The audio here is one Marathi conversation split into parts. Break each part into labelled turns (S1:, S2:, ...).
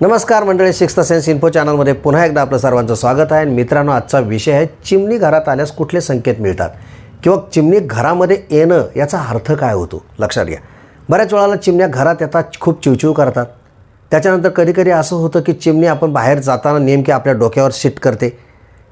S1: नमस्कार मंडळी सिक्स्थ सेन्स इन्फो चॅनलमध्ये पुन्हा एकदा आपलं सर्वांचं स्वागत आहे. आणि मित्रांनो आजचा विषय आहे चिमणी घरात आल्यास कुठले संकेत मिळतात? किंवा चिमणी घरामध्ये येणं याचा अर्थ काय होतो? लक्षात घ्या. बऱ्याच वेळाला चिमण्या घरात येतात खूप चिवचिव करतात. त्याच्यानंतर कधीकधी असं होतं की चिमणी आपण बाहेर जाताना नेमकी आपल्या डोक्यावर शिट करते.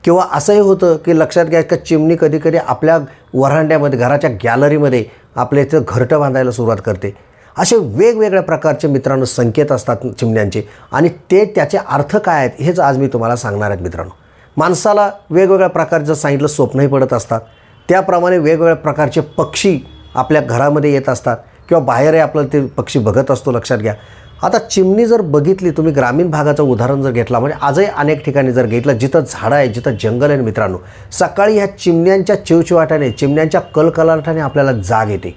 S1: किंवा असंही होतं की लक्षात घ्या का चिमणी कधीकधी आपल्या वरांड्यामध्ये घराच्या गॅलरीमध्ये आपल्या इथं घरटं बांधायला सुरुवात करते. असे वेगवेगळ्या प्रकारचे मित्रांनो संकेत असतात चिमण्यांचे. आणि ते त्याचे अर्थ काय आहेत हेच आज मी तुम्हाला सांगणार आहेत मित्रांनो. माणसाला वेगवेगळ्या प्रकारचं सांगितलं स्वप्नही पडत असतात. त्याप्रमाणे वेगवेगळ्या प्रकारचे पक्षी आपल्या घरामध्ये येत असतात. किंवा बाहेरही आपलं ते पक्षी बघत असतो लक्षात घ्या. आता चिमणी जर बघितली तुम्ही ग्रामीण भागाचं उदाहरण जर घेतला म्हणजे आजही अनेक ठिकाणी जर घेतलं जिथं झाडं आहे जिथं जंगल आहे मित्रांनो सकाळी ह्या चिमण्यांच्या चिवचिवाटाने चिमण्यांच्या कलकलाटाने आपल्याला जाग येते.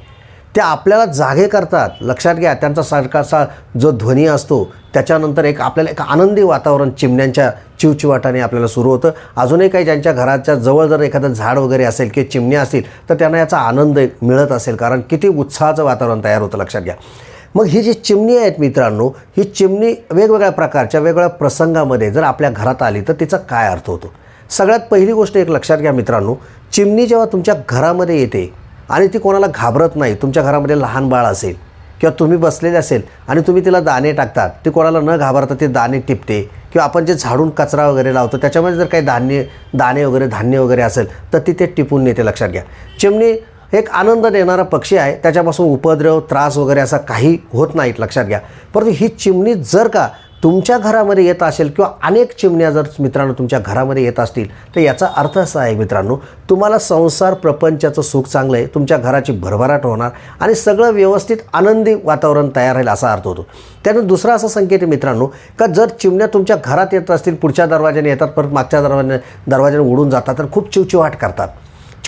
S1: त्या आपल्याला जागे करतात. लक्षात घ्या त्यांचा सारखासा जो ध्वनी असतो त्याच्यानंतर एक आपल्याला एक आनंदी वातावरण चिमण्यांच्या चिवचिवाटाने आपल्याला सुरू होतं. अजूनही काही ज्यांच्या घराच्या जवळ जर एखादं झाड वगैरे असेल किंवा चिमण्या असतील तर त्यांना याचा आनंद मिळत असेल कारण किती उत्साहाचं वातावरण तयार होतं लक्षात घ्या. मग ही जी चिमणी आहेत मित्रांनो ही चिमणी वेगवेगळ्या प्रकारच्या वेगवेगळ्या प्रसंगामध्ये जर आपल्या घरात आली तर तिचा काय अर्थ होतो? सगळ्यात पहिली गोष्ट एक लक्षात घ्या मित्रांनो चिमणी जेव्हा तुमच्या घरामध्ये येते आणि ती कोणाला घाबरत नाही. तुमच्या घरामध्ये लहान बाळ असेल किंवा तुम्ही बसलेले असेल आणि तुम्ही तिला दाणे टाकतात ती कोणाला न घाबरता ते दाणे टिपते किंवा आपण जे झाडून कचरा वगैरे लावतो त्याच्यामध्ये जर काही धान्य दाणे वगैरे धान्य वगैरे असेल तर ती ते टिपून नेते लक्षात घ्या. चिमणी एक आनंद देणारा पक्षी आहे. त्याच्यापासून उपद्रव त्रास वगैरे असा काही होत नाहीत लक्षात घ्या. परंतु ही चिमणी जर का तुमच्या घरामध्ये येत असेल किंवा अनेक चिमण्या जर मित्रांनो तुमच्या घरामध्ये येत असतील तर याचा अर्थ असा आहे मित्रांनो तुम्हाला संसार प्रपंचाचं सुख चांगलं आहे तुमच्या घराची भरभराट होणार आणि सगळं व्यवस्थित आनंदी वातावरण तयार राहील असा अर्थ होतो. त्यानं दुसरा असा संकेत आहे मित्रांनो का जर चिमण्या तुमच्या घरात येत असतील पुढच्या दरवाज्याने येतात परत मागच्या दरवाजाने दरवाजाने उडून जातात तर खूप चिवचिवाट करतात.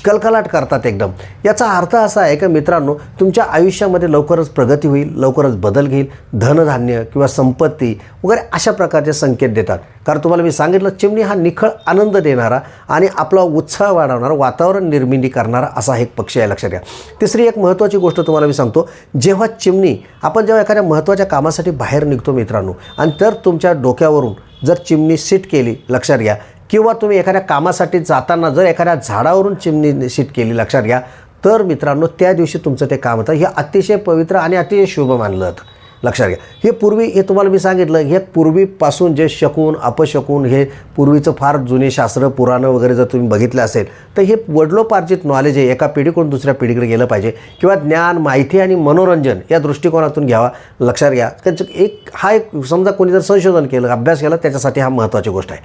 S1: कलकलाट करतात एकदम. याचा अर्थ असा आहे की मित्रांनो तुमच्या आयुष्यामध्ये लवकरच प्रगती होईल लवकरच बदल घेईल धनधान्य किंवा संपत्ती वगैरे अशा प्रकारचे संकेत देतात. कारण तुम्हाला मी सांगितलं चिमणी हा निखळ आनंद देणारा आणि आपला उत्साह वाढवणारा वातावरण निर्मिती करणारा असा एक पक्षी आहे लक्षात घ्या. तिसरी एक महत्त्वाची गोष्ट तुम्हाला मी सांगतो जेव्हा चिमणी आपण जेव्हा एखाद्या महत्त्वाच्या कामासाठी बाहेर निघतो मित्रांनो आणि तर तुमच्या डोक्यावरून जर चिमणी सीट केली लक्षात घ्या किंवा तुम्ही एखाद्या कामासाठी जाताना जर एखाद्या झाडावरून चिमणी निश्चित केली लक्षात घ्या. तर मित्रांनो त्या दिवशी तुमचं ते काम होतं. हे अतिशय पवित्र आणि अतिशय शुभ मानलं जातं. लक्षात घ्या. हे पूर्वी हे तुम्हाला मी सांगितलं हे पूर्वीपासून जे शकून अपशकून हे पूर्वीचं फार जुने शास्त्र पुराणं वगैरे जर तुम्ही बघितलं असेल तर हे वडलोपार्जित नॉलेज आहे. एका पिढीकडून दुसऱ्या पिढीकडे गेलं पाहिजे. किंवा ज्ञान माहिती आणि मनोरंजन या दृष्टिकोनातून घ्यावा. लक्षात घ्या. त्यांचं एक हा एक समजा कोणी जर संशोधन केलं अभ्यास केला त्याच्यासाठी हा महत्त्वाची गोष्ट आहे.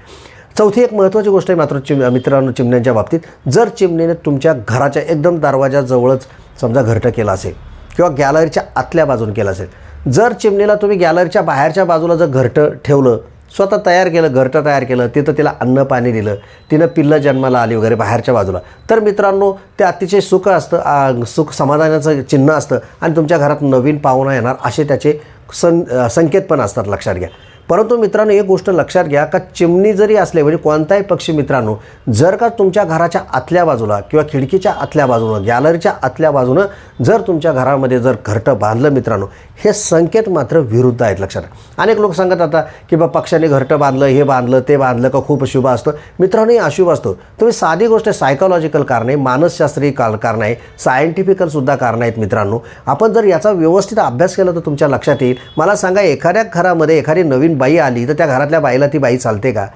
S1: चौथी एक महत्त्वाची गोष्ट आहे मात्र चिम मित्रांनो चिमण्यांच्या बाबतीत. जर चिमणीने तुमच्या घराच्या एकदम दरवाजाजवळच समजा घरटं केला असेल किंवा गॅलरीच्या आतल्या बाजून केलं असेल जर चिमणीला तुम्ही गॅलरीच्या बाहेरच्या बाजूला जर घरटं ठेवलं स्वतः तयार केलं घरटं तयार केलं तिथं तिला अन्न पाणी दिलं तिनं पिल्लं जन्माला आली वगैरे बाहेरच्या बाजूला तर मित्रांनो ते अतिशय सुख असतं सुख समाधानाचं चिन्ह असतं आणि तुमच्या घरात नवीन पाहुणा येणार असे त्याचे सं संकेत पण असतात लक्षात घ्या. परंतु मित्रांनो एक गोष्ट लक्षात घ्या का चिमणी जरी असले म्हणजे कोणताही पक्षी मित्रांनो जर का तुमच्या घराच्या आतल्या बाजूला किंवा खिडकीच्या आतल्या बाजूनं गॅलरीच्या आतल्या बाजूनं जर तुमच्या घरामध्ये जर घरटं बांधलं मित्रांनो हे संकेत मात्र विरुद्ध आहेत लक्षात अनेक लोक सांगत आता की बा पक्षाने घरटं बांधलं हे बांधलं ते बांधलं का खूप अशुभ असतं. मित्रांनो हे अशुभ असतं. तुम्ही साधी गोष्ट सायकोलॉजिकल कारण आहे मानसशास्त्रीय काल कारण आहे सायंटिफिकलसुद्धा कारण आहेत मित्रांनो. आपण जर याचा व्यवस्थित अभ्यास केला तर तुमच्या लक्षात येईल. मला सांगा एखाद्या घरामध्ये एखादी नवीन बाई आली तर त्या घरातल्या बाईला ती बाई चालते का?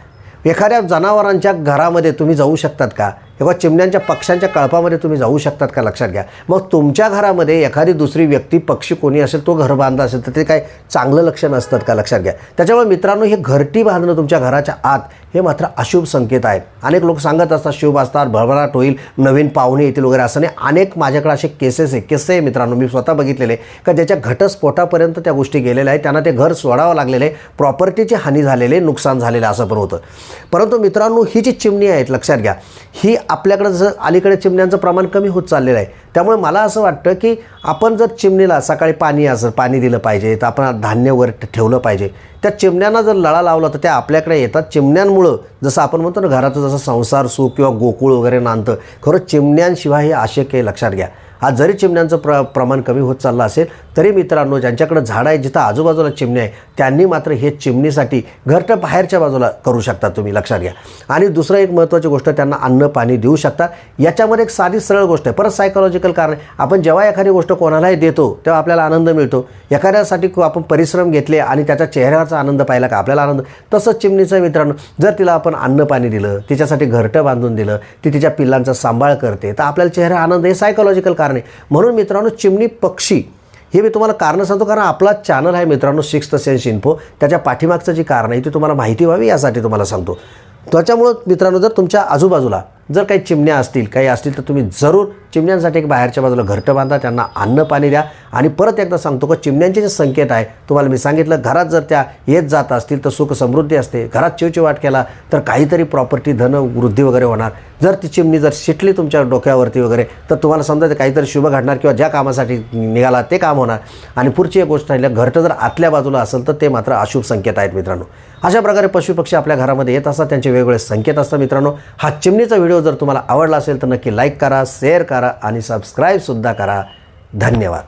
S1: एखाद्या जनावरांच्या घरामध्ये तुम्ही जाऊ शकतात का? किंवा चिमण्यांच्या पक्ष्यांच्या कळपामध्ये तुम्ही जाऊ शकतात का लक्षात घ्या. मग तुमच्या घरामध्ये एखादी दुसरी व्यक्ती पक्षी कोणी असेल तो घर बांधला असेल तर ते काय चांगलं लक्षण असतात का लक्षात घ्या. त्याच्यामुळे मित्रांनो हे घरटी बांधणं तुमच्या घराच्या आत हे मात्र अशुभ संकेत आहेत अनेक लोक सांगत असतात शुभ असतात भरभराट होईल नवीन पाहुणे येतील वगैरे असं नाही. अनेक माझ्याकडे असे केसेस आहे किस्से आहे मित्रांनो मी स्वतः बघितलेले का ज्याच्या घटस्फोटापर्यंत त्या गोष्टी गेलेल्या आहेत त्यांना ते घर सोडावं लागलेलं आहे प्रॉपर्टीची हानी झालेले नुकसान झालेलं असं पण होतं. परंतु मित्रांनो ही जी चिमणी आहेत लक्षात घ्या. ही आपल्याकडं जसं अलीकडे चिमण्यांचं प्रमाण कमी होत चाललेलं आहे. त्यामुळे मला असं वाटतं की आपण जर चिमणीला सकाळी पाणी असं पाणी दिलं पाहिजे तर आपण धान्य वर ठेवलं पाहिजे. त्या चिमण्यांना जर लळा लावला तर त्या आपल्याकडे येतात. चिमण्यांमुळं जसं आपण म्हणतो ना घराचं जसं संसार सुख किंवा गोकुळ वगैरे नांदतं खरं चिमण्यांशिवाय हे आशय काही लक्षात घ्या. आज जरी चिमण्यांचं प्र प्रमाण कमी होत चाललं असेल तरी मित्रांनो ज्यांच्याकडे झाडं आहे जिथं आजूबाजूला चिमण्या आहे त्यांनी मात्र हे चिमणीसाठी घरटं बाहेरच्या बाजूला करू शकता तुम्ही लक्षात घ्या. आणि दुसरं एक महत्त्वाची गोष्ट त्यांना अन्न पाणी देऊ शकता. याच्यामध्ये एक साधी सरळ गोष्ट आहे. परत सायकोलॉजिकल कारण आहे. आपण जेव्हा एखादी गोष्ट कोणालाही देतो तेव्हा आपल्याला आनंद मिळतो. एखाद्यासाठी खूप आपण परिश्रम घेतले आणि त्याच्या चेहऱ्याचा आनंद पाहिला का आपल्याला आनंद तसंच चिमणीचं मित्रांनो जर तिला आपण अन्न पाणी दिलं तिच्यासाठी घरटं बांधून दिलं ती तिच्या पिल्लांचा सांभाळ करते तर आपल्याला चेहरा आनंद हे सायकोलॉजिकल कारण कारणे म्हणून मित्रांनो चिमणी पक्षी हे मी तुम्हाला कारणं सांगतो कारण आपला चॅनल आहे मित्रांनो सिक्स्थ सेन्स इन्फो त्याच्या पाठीमागचं जी कारण आहे ती तुम्हाला माहिती व्हावी यासाठी तुम्हाला सांगतो. त्याच्यामुळं मित्रांनो जर तुमच्या आजूबाजूला जर काही चिमण्या असतील काही असतील तर तुम्ही जरूर चिमण्यांसाठी एक बाहेरच्या बाजूला घरटं बांधा त्यांना अन्न पाणी द्या. आणि परत एकदा सांगतो का चिमण्यांचे जे संकेत आहे तुम्हाला मी सांगितलं घरात जर त्या येत जात असतील तर सुख समृद्धी असते. घरात चिवचिवाट केला तर काहीतरी प्रॉपर्टी धन वृद्धी वगैरे होणार. जर ती चिमणी जर शिटली तुमच्या डोक्यावरती वगैरे तर तुम्हाला समजा ते काहीतरी शुभ घडणार किंवा ज्या कामासाठी निघाला ते काम होणार. आणि पुढची एक गोष्ट राहिली घरटं जर आतल्या बाजूला असेल तर ते मात्र अशुभ संकेत आहेत मित्रांनो. अशा प्रकारे पशुपक्षी आपल्या घरामध्ये येत असतात त्यांचे वेगवेगळे संकेत असतात मित्रांनो. हा चिमणीचा व्हिडिओ जर तुम्हाला आवडला असेल तर नक्की लाईक करा शेअर करा आणि सबस्क्राईबसुद्धा करा. धन्यवाद.